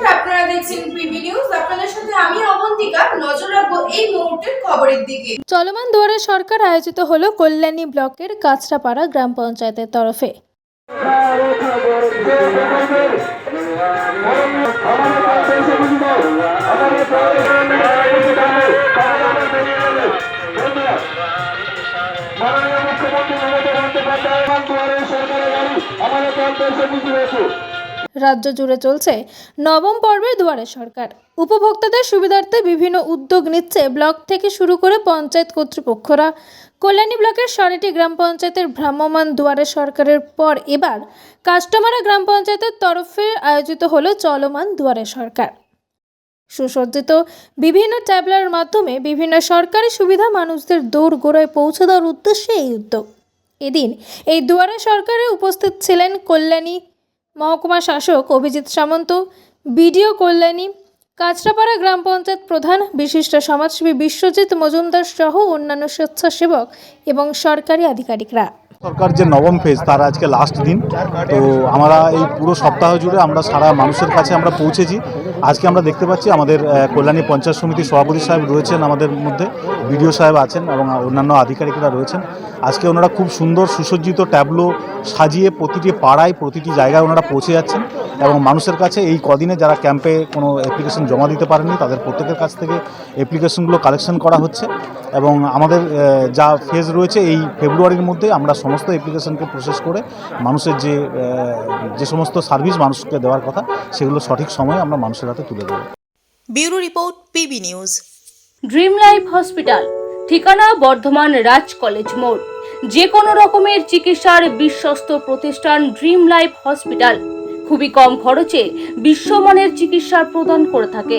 নমস্কার আপনারা দেখছেন পিবি নিউজ। আপনাদের সাথে আমি অবন্তিকা নজর রাখব এই মুহূর্তের খবরের দিকে। চলমান দুয়ারে সরকার আয়োজিত হলো কল্যাণী ব্লকের কাছড়াপাড়া গ্রাম পঞ্চায়েতের তরফে। মাননীয় মুখ্যমন্ত্রী মমতা বন্দ্যোপাধ্যায় দুয়ারে সরকারের গাড়ি আমাদের প্রান্তে এসে বুঝে হয়েছে রাজ্য জুড়ে চলছে নবম পর্বের দুয়ারে সরকার। উপভোক্তাদের সুবিধার্থে বিভিন্ন উদ্যোগ নিচ্ছে ব্লক থেকে শুরু করে পঞ্চায়েত কর্তৃপক্ষরা। কল্যাণী ব্লকের সরেটি গ্রাম পঞ্চায়েতের ভ্রাম্যমান দুয়ারে সরকারের পর এবার কাস্টমারা গ্রাম পঞ্চায়েতের তরফে আয়োজিত হলো চলমান দুয়ারে সরকার। সুসজ্জিত বিভিন্ন ট্যাবলার মাধ্যমে বিভিন্ন সরকারি সুবিধা মানুষদের দৌড় গোড়ায় পৌঁছে দেওয়ার উদ্দেশ্যে এই উদ্যোগ। এদিন এই দুয়ারে সরকারে উপস্থিত ছিলেন কল্যাণী মহকুমা শাসক অভিজিৎ সামন্ত, বিডিও কল্যাণী, কাঁচরাপাড়া গ্রাম পঞ্চায়েত প্রধান বিশিষ্ট সমাজসেবী বিশ্বজিৎ মজুমদার সহ অন্যান্য স্বেচ্ছাসেবক এবং সরকারি আধিকারিকরা। সরকার যে নবম ফেজ তার আজকে লাস্ট দিন। তো আমরা এই পুরো সপ্তাহ জুড়ে আমরা সারা মানুষের কাছে আমরা পৌঁছেছি। আজকে আমরা দেখতে পাচ্ছি আমাদের কল্যাণী পঞ্চায়েত সমিতির সভাপতি সাহেব রয়েছেন আমাদের মধ্যে, বিডিও সাহেব আছেন এবং অন্যান্য আধিকারিকরা রয়েছেন। আজকে ওনারা খুব সুন্দর সুসজ্জিত ট্যাবলো সাজিয়ে প্রতিটি পাড়ায় প্রতিটি জায়গায় ওনারা পৌঁছে যাচ্ছেন এবং মানুষের কাছে এই কদিনে যারা ক্যাম্পে কোনো অ্যাপ্লিকেশন জমা দিতে পারেনি তাদের প্রত্যেকের কাছ থেকে অ্যাপ্লিকেশনগুলো কালেকশন করা হচ্ছে। এবং আমাদের যা ফেজ রয়েছে, এই ফেব্রুয়ারির মধ্যে আমরা সমস্ত অ্যাপ্লিকেশনকে প্রসেস করে মানুষের যে যে সমস্ত সার্ভিস মানুষকে দেওয়ার কথা সেগুলো সঠিক সময়ে আমরা মানুষের হাতে তুলে দেবো। Bureau report PB news. Dream life hospital ঠিকানা বর্ধমান রাজ কলেজ মোড়। যে কোনো রকমের চিকিৎসার বিশ্বস্ত প্রতিষ্ঠান ড্রিম লাইফ হসপিটাল। খুবই কম খরচে বিশ্বমানের চিকিৎসা প্রদান করে থাকে।